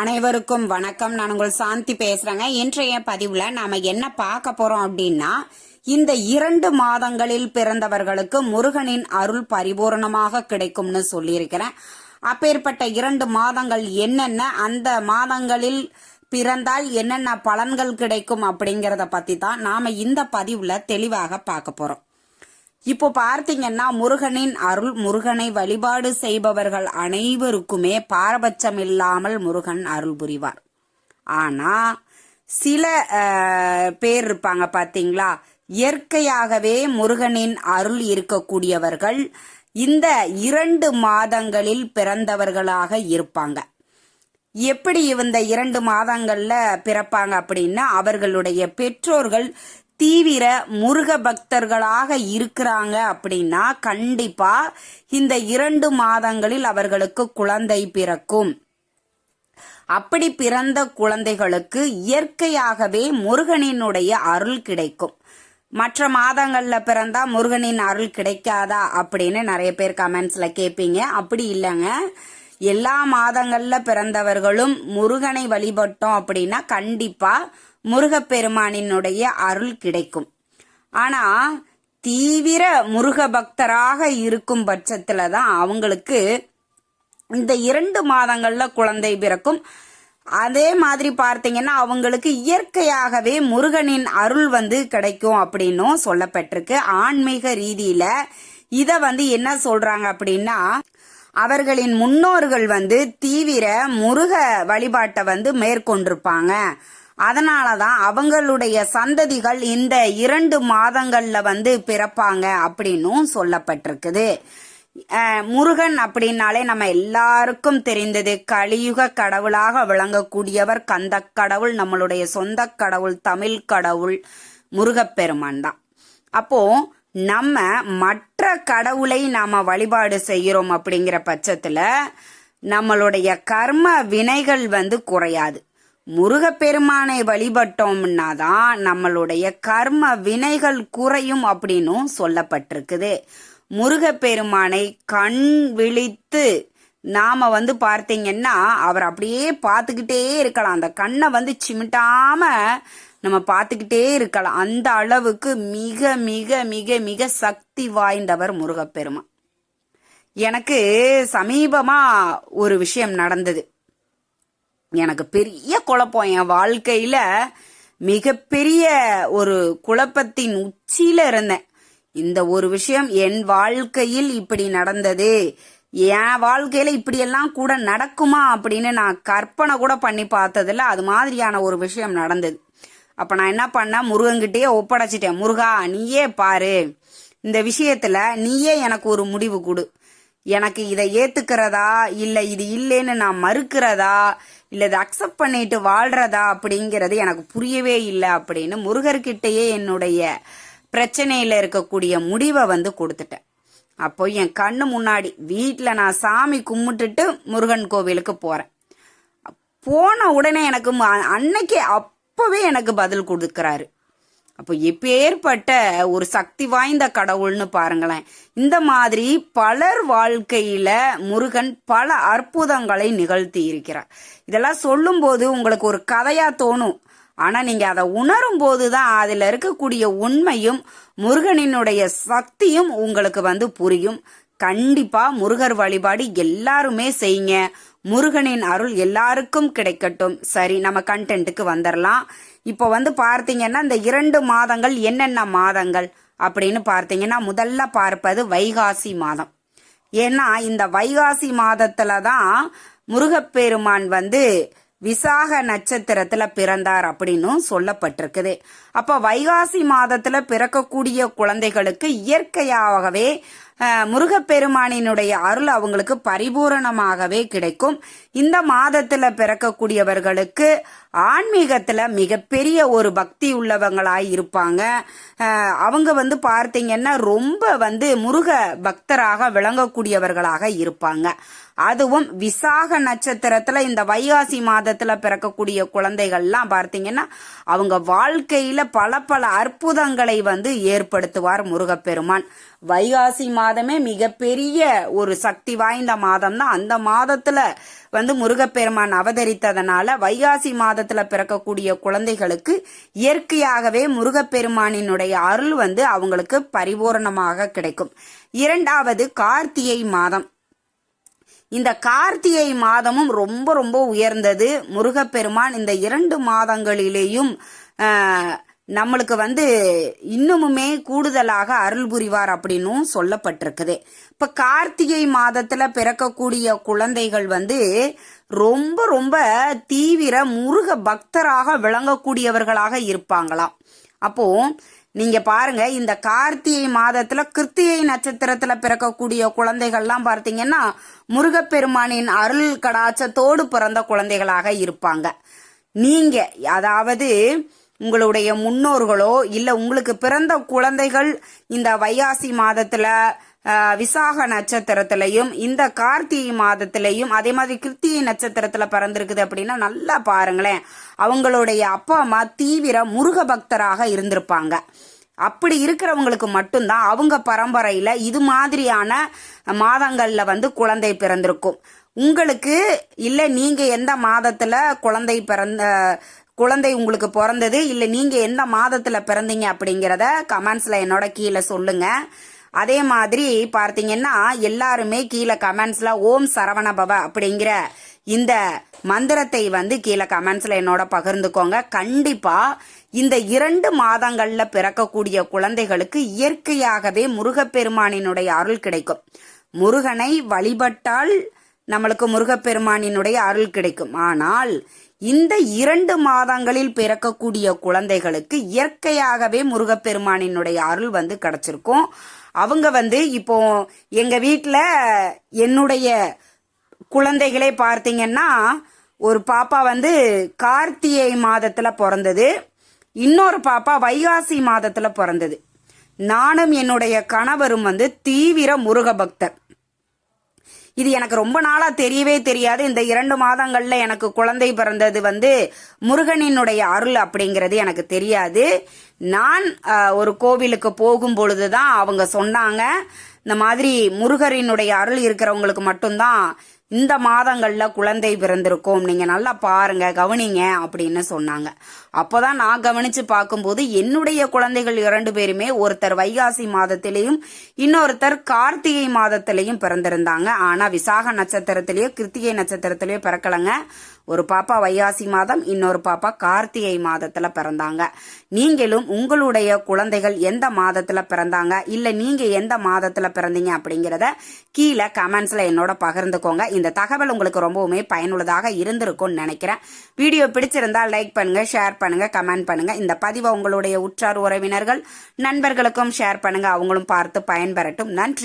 அனைவருக்கும் வணக்கம். நான் உங்கள் சாந்தி பேசுறேங்க. இன்றைய பதிவுல நாம என்ன பார்க்க போறோம் அப்படின்னா இந்த இரண்டு மாதங்களில் பிறந்தவர்களுக்கு முருகனின் அருள் பரிபூரணமாக கிடைக்கும்னு சொல்லியிருக்கிறேன். அப்பேற்பட்ட இரண்டு மாதங்கள் என்னென்ன அந்த மாதங்களில் பிறந்தால் என்னென்ன பலன்கள் கிடைக்கும் அப்படிங்கிறத பத்தி தான் நாம இந்த பதிவுல தெளிவாக பார்க்க போறோம். இப்போ பார்த்தீங்கன்னா முருகனின் அருள் முருகனை வழிபாடு செய்பவர்கள் அனைவருக்குமே பாரபட்சம் இல்லாமல் முருகன் அருள் புரிவார். ஆனா சில பேர் இருப்பாங்க பாத்தீங்களா? இயற்கையாகவே முருகனின் அருள் இருக்கக்கூடியவர்கள் இந்த இரண்டு மாதங்களில் பிறந்தவர்களாக இருப்பாங்க. எப்படி இந்த இரண்டு மாதங்கள்ல பிறப்பாங்க அப்படின்னா அவர்களுடைய பெற்றோர்கள் தீவிர முருக பக்தர்களாக இருக்கிறாங்க அப்படின்னா கண்டிப்பா இந்த இரண்டு மாதங்களில் அவர்களுக்கு குழந்தை பிறக்கும். அப்படி பிறந்த குழந்தைகளுக்கு இயற்கையாகவே முருகனினுடைய அருள் கிடைக்கும். மற்ற மாதங்களில் பிறந்தா முருகனின் அருள் கிடைக்காதா அப்படின்னு நிறைய பேர் கமெண்ட்ஸில் கேட்பீங்க. அப்படி இல்லைங்க. எல்லா மாதங்கள்ல பிறந்தவர்களும் முருகனை வழிபட்டோம் அப்படின்னா கண்டிப்பா முருகப்பெருமானினுடைய அருள் கிடைக்கும். ஆனா தீவிர முருக பக்தராக இருக்கும் பட்சத்துல தான் அவங்களுக்கு இந்த இரண்டு மாதங்கள்ல குழந்தை பிறக்கும். அதே மாதிரி பார்த்தீங்கன்னா அவங்களுக்கு இயற்கையாகவே முருகனின் அருள் வந்து கிடைக்கும் அப்படின்னும் சொல்லப்பட்டிருக்கு. ஆன்மீக ரீதியில இத வந்து என்ன சொல்றாங்க அப்படின்னா அவர்களின் முன்னோர்கள் வந்து தீவிர முருக வழிபாட்டை வந்து மேற்கொண்டிருப்பாங்க. அதனாலதான் அவங்களுடைய சந்ததிகள் இந்த இரண்டு மாதங்கள்ல வந்து பிறப்பாங்க அப்படின்னும் சொல்லப்பட்டிருக்குது. முருகன் அப்படின்னாலே நம்ம எல்லாருக்கும் தெரிந்தது கலியுக கடவுளாக விளங்கக்கூடியவர் கந்த கடவுள் நம்மளுடைய சொந்த கடவுள் தமிழ் கடவுள் முருகப்பெருமான் தான். அப்போ நம்ம மற்ற கடவுளை நாம வழிபாடு செய்கிறோம் அப்படிங்கிற பட்சத்தில் நம்மளுடைய கர்ம வினைகள் வந்து குறையாது. முருகப்பெருமானை வழிபட்டோம்னா தான் நம்மளுடைய கர்ம வினைகள் குறையும் அப்படின்னும் சொல்லப்பட்டிருக்குது. முருகப்பெருமானை கண் விழித்து நாம வந்து பார்த்தீங்கன்னா அவர் அப்படியே பார்த்துக்கிட்டே இருக்கலாம். அந்த கண்ணை வந்து சிமிட்டாம நம்ம பார்த்துக்கிட்டே இருக்கலாம். அந்த அளவுக்கு மிக மிக மிக மிக சக்தி வாய்ந்தவர் முருகப்பெருமான். எனக்கு சமீபமா ஒரு விஷயம் நடந்தது. எனக்கு பெரிய குழப்பம். என் வாழ்க்கையில மிகப்பெரிய ஒரு குழப்பத்தின் உச்சியில இருந்தேன். இந்த ஒரு விஷயம் என் வாழ்க்கையில் இப்படி நடந்தது என் வாழ்க்கையில இப்படியெல்லாம் கூட நடக்குமா அப்படின்னு நான் கற்பனை கூட பண்ணி பார்த்ததில்ல. அது மாதிரியான ஒரு விஷயம் நடந்தது. அப்ப நான் என்ன பண்ணேன்? முருகன்கிட்டயே ஒப்படைச்சிட்டேன். முருகா நீயே பாரு. இந்த விஷயத்துல நீயே எனக்கு ஒரு முடிவு கொடு. எனக்கு இதை ஏத்துக்கிறதா? இல்ல இது இல்லைன்னு நான் மறுக்கிறதா? இல்ல இதை அக்செப்ட் பண்ணிட்டு வாழ்றதா? அப்படிங்கிறது எனக்கு புரியவே இல்லை அப்படின்னு முருகர்கிட்டயே என்னுடைய பிரச்சனையில இருக்கக்கூடிய முடிவை வந்து கொடுத்துட்டேன். அப்போ என் கண்ணு முன்னாடி வீட்டில் நான் சாமி கும்பிட்டுட்டு முருகன் கோவிலுக்கு போறேன். போன உடனே எனக்கு அன்னைக்கே அப் அப்பவே எனக்கு பதில் கொடுக்கறாரு. அப்போ எப்பேற்பட்ட ஒரு சக்தி வாய்ந்த கடவுள்னு பாருங்களேன். இந்த மாதிரி பலர் வாழ்க்கையில முருகன் பல அற்புதங்களை நிகழ்த்தி இருக்கிறார். இதெல்லாம் சொல்லும்போது உங்களுக்கு ஒரு கதையா தோணும். ஆனா நீங்க அதை உணரும் போதுதான் அதுல இருக்கக்கூடிய உண்மையும் முருகனினுடைய சக்தியும் உங்களுக்கு வந்து புரியும். கண்டிப்பா முருகர் வழிபாடு எல்லாருமே செய்யுங்க. முருகனின் அருள் எல்லாருக்கும் கிடைக்கட்டும். சரி நம்ம கண்டென்ட்டுக்கு வந்துடலாம் இப்போ வந்து பார்த்தீங்கன்னா இந்த இரண்டு மாதங்கள் என்னென்ன மாதங்கள் அப்படின்னு பார்த்தீங்கன்னா முதல்ல பார்ப்பது வைகாசி மாதம். ஏன்னா இந்த வைகாசி மாதத்துல தான் முருகப்பெருமான் வந்து விசாக நட்சத்திரத்துல பிறந்தார் அப்படின்னும் சொல்லப்பட்டிருக்குது. அப்ப வைகாசி மாதத்துல பிறக்கக்கூடிய குழந்தைகளுக்கு இயற்கையாகவே முருகப்பெருமானினுடைய அருள் அவங்களுக்கு பரிபூரணமாகவே கிடைக்கும். இந்த மாதத்துல பிறக்கக்கூடியவர்களுக்கு ஆன்மீகத்துல மிகப்பெரிய ஒரு பக்தி உள்ளவங்களாய் இருப்பாங்க. அவங்க வந்து பார்த்தீங்கன்னா ரொம்ப வந்து முருக பக்தராக விளங்கக்கூடியவர்களாக இருப்பாங்க. அதுவும் விசாக நட்சத்திரத்துல இந்த வைகாசி மாதத்துல பிறக்கக்கூடிய குழந்தைகள்லாம் பார்த்தீங்கன்னா அவங்க வாழ்க்கையில பல பல அற்புதங்களை வந்து ஏற்படுத்துவார் முருகப்பெருமான். வைகாசி மாதமே மிகப்பெரிய ஒரு சக்தி வாய்ந்த மாதம் தான் அந்த மாதத்துல வந்து முருகப்பெருமான் அவதரித்ததனால வைகாசி மாதத்துல பிறக்கக்கூடிய குழந்தைகளுக்கு இயற்கையாகவே முருகப்பெருமானினுடைய அருள் வந்து அவங்களுக்கு பரிபூரணமாக கிடைக்கும். இரண்டாவது கார்த்திகை மாதம். இந்த கார்த்திகை மாதமும் ரொம்ப ரொம்ப உயர்ந்தது. முருகப்பெருமான் இந்த இரண்டு மாதங்களிலேயும் ஆஹ், நம்மளுக்கு வந்து இன்னுமுமே கூடுதலாக அருள் புரிவார் அப்படின்னும் சொல்லப்பட்டிருக்குது. இப்ப கார்த்திகை மாதத்துல பிறக்கக்கூடிய குழந்தைகள் வந்து ரொம்ப ரொம்ப தீவிர முருக பக்தராக விளங்கக்கூடியவர்களாக இருப்பாங்களாம். அப்போ நீங்க பாருங்க இந்த கார்த்திகை மாதத்துல கிருத்திகை நட்சத்திரத்துல பிறக்கக்கூடிய குழந்தைகள்லாம் பார்த்தீங்கன்னா முருகப்பெருமானின் அருள் கடாச்சத்தோடு பிறந்த குழந்தைகளாக இருப்பாங்க. நீங்க அதாவது உங்களுடைய முன்னோர்களோ இல்ல உங்களுக்கு பிறந்த குழந்தைகள் இந்த வைகாசி மாதத்துல விசாக நட்சத்திரத்திலையும் இந்த கார்த்திகை மாதத்திலையும் அதே மாதிரி கிருத்திகை நட்சத்திரத்துல பிறந்திருக்குது அப்படின்னா நல்லா பாருங்களேன். அவங்களுடைய அப்பா அம்மா தீவிர முருக பக்தராக இருந்திருப்பாங்க. அப்படி இருக்கிறவங்களுக்கு மட்டும்தான் அவங்க பரம்பரையில இது மாதிரியான மாதங்கள்ல வந்து குழந்தை பிறந்திருக்கும். உங்களுக்கு இல்ல நீங்க எந்த மாதத்துல குழந்தை பிறந்த குழந்தை உங்களுக்கு பிறந்தது? இல்லை நீங்கள் எந்த மாதத்தில் பிறந்தீங்க அப்படிங்கிறத கமெண்ட்ஸில் என்னோட கீழே சொல்லுங்கள் அதே மாதிரி பார்த்தீங்கன்னா எல்லாருமே கீழே கமெண்ட்ஸில் ஓம் சரவண பவ அப்படிங்கிற இந்த மந்திரத்தை வந்து கீழே கமெண்ட்ஸில் என்னோட பகிர்ந்துக்கோங்க. கண்டிப்பாக இந்த இரண்டு மாதங்களில் பிறக்கக்கூடிய குழந்தைகளுக்கு இயற்கையாகவே முருகப்பெருமானினுடைய அருள் கிடைக்கும். முருகனை வழிபட்டால் நம்மளுக்கு முருகப்பெருமானினுடைய அருள் கிடைக்கும். ஆனால் இந்த இரண்டு மாதங்களில் பிறக்கக்கூடிய குழந்தைகளுக்கு இயற்கையாகவே முருகப்பெருமானினுடைய அருள் வந்து கிடைச்சிருக்கும். அவங்க வந்து இப்போ எங்க வீட்டில் என்னுடைய குழந்தைகளே பார்த்தீங்கன்னா ஒரு பாப்பா வந்து கார்த்திகை மாதத்துல பிறந்தது. இன்னொரு பாப்பா வைகாசி மாதத்துல பிறந்தது. நானும் என்னுடைய கணவரும் வந்து தீவிர முருக பக்தர் இது எனக்கு ரொம்ப நாளா தெரியவே தெரியாது. இந்த இரண்டு மாதங்கள்ல எனக்கு குழந்தை பிறந்தது வந்து முருகனினுடைய அருள் அப்படிங்கிறது எனக்கு தெரியாது. நான் ஒரு கோவிலுக்கு போகும் பொழுதுதான் அவங்க சொன்னாங்க இந்த மாதிரி முருகரினுடைய அருள் இருக்கிறவங்களுக்கு மட்டும்தான் இந்த மாதங்களில் குழந்தை பிறந்திருக்கும் நீங்கள் நல்லா பாருங்க கவனிங்க அப்படின்னு சொன்னாங்க. அப்போ தான் நான் கவனிச்சு பார்க்கும்போது என்னுடைய குழந்தைகள் இரண்டு பேருமே ஒருத்தர் வைகாசி மாதத்திலையும் இன்னொருத்தர் கார்த்திகை மாதத்திலையும் பிறந்திருந்தாங்க. ஆனால் விசாக நட்சத்திரத்திலேயோ கிருத்திகை நட்சத்திரத்திலேயோ பிறக்கலங்க. ஒரு பாப்பா வைகாசி மாதம் இன்னொரு பாப்பா கார்த்திகை மாதத்துல பிறந்தாங்க. நீங்களும் உங்களுடைய குழந்தைகள் எந்த மாதத்துல பிறந்தாங்க? இல்ல நீங்க எந்த மாதத்துல பிறந்தீங்க அப்படிங்கறத கீழே கமெண்ட்ஸ்ல என்னோட பகிர்ந்துக்கோங்க. இந்த தகவல் உங்களுக்கு ரொம்பவுமே பயனுள்ளதாக இருந்திருக்கும்னு நினைக்கிறேன். வீடியோ பிடிச்சிருந்தா லைக் பண்ணுங்க ஷேர் பண்ணுங்க கமெண்ட் பண்ணுங்க. இந்த பதிவை உங்களுடைய உற்றார் உறவினர்கள் நண்பர்களுக்கும் ஷேர் பண்ணுங்க. அவங்களும் பார்த்து பயன்பெறட்டும். நன்றி.